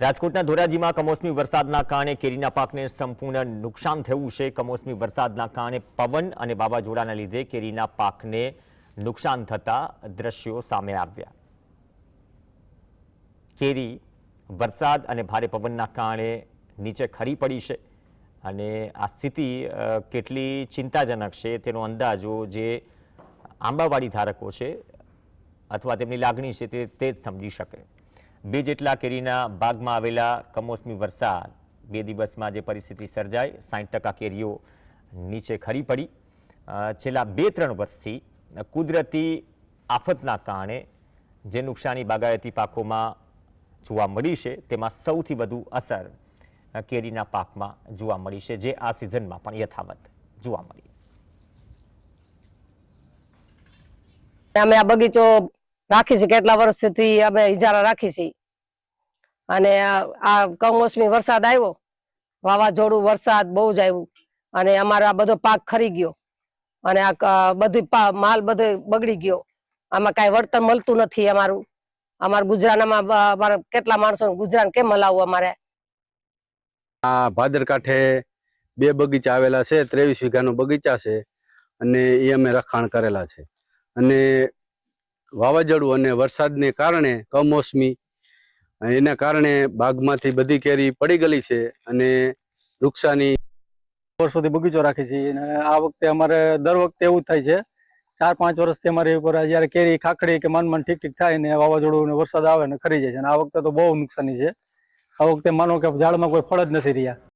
રાજકોટના ધોરાજીમાં કમોસમી વરસાદના કારણે કેરીના પાકને સંપૂર્ણ નુકસાન થયું છે. કમોસમી વરસાદના કારણે પવન અને વાવાઝોડાના લીધે કેરીના પાકને નુકસાન થતા દ્રશ્યો સામે આવ્યા. કેરી, વરસાદ અને ભારે પવનના કારણે નીચે ખરી પડી છે અને આ સ્થિતિ કેટલી ચિંતાજનક છે તેનો અંદાજો જે આંબાવાડી ધારકો છે અથવા તેમની લાગણી છે તે તે જ સમજી શકે. બે જેટલા કેરીના બાગમાં આવેલા કમોસમી વરસાદ, બે દિવસમાં જે પરિસ્થિતિ સર્જાઈ સાઠ ટકા કેરીઓ નીચે ખરી પડી. છેલ્લા બે ત્રણ વર્ષથી કુદરતી આફતના કારણે જે નુકસાની બાગાયતી પાકોમાં જોવા મળી છે, તેમાં સૌથી વધુ અસર કેરીના પાકમાં જોવા મળી છે, જે આ સિઝનમાં પણ યથાવત જોવા મળી. અમે આ બગીચો રાખી છે, કેટલા વર્ષથી અમે ઇજારા રાખી છે. અને આ કમોસમી વરસાદ આવ્યો, વાવાઝોડું વરસાદ બહુ જ આવ્યું. અને અમારો આ બધો પાક ખરી ગયો. અને આ બધું માલ બધો બગડી ગયો. આમાં કાંઈ વળતર મળતું નથી અમારું. અમારા ગુજરાતમાં અમારા કેટલા માણસો, ગુજરાન કેમ હલાવવું અમારે? આ ભાદર કાંઠે બે બગીચા આવેલા છે, ત્રેવીસ વીઘાનો બગીચા છે, અને એ અમે રખાણ કરેલા છે. અને વાવાઝોડું અને વરસાદને કારણે કમોસમી એના કારણે બાગમાંથી બધી કેરી પડી ગયેલી છે અને નુકસાની વર્ષોથી બગીચો રાખી છીએ અને આ વખતે અમારે દર વખતે એવું થાય છે. ચાર પાંચ વર્ષથી અમારી ઉપર જ્યારે કેરી ખાખડી કે મન મન ઠીક ઠીક થાય ને વાવાઝોડું ને વરસાદ આવે ને ખરી જાય છે. અને આ વખતે તો બહુ નુકસાની છે. આ વખતે માનો કે ઝાડમાં કોઈ ફળ જ નથી રહ્યા.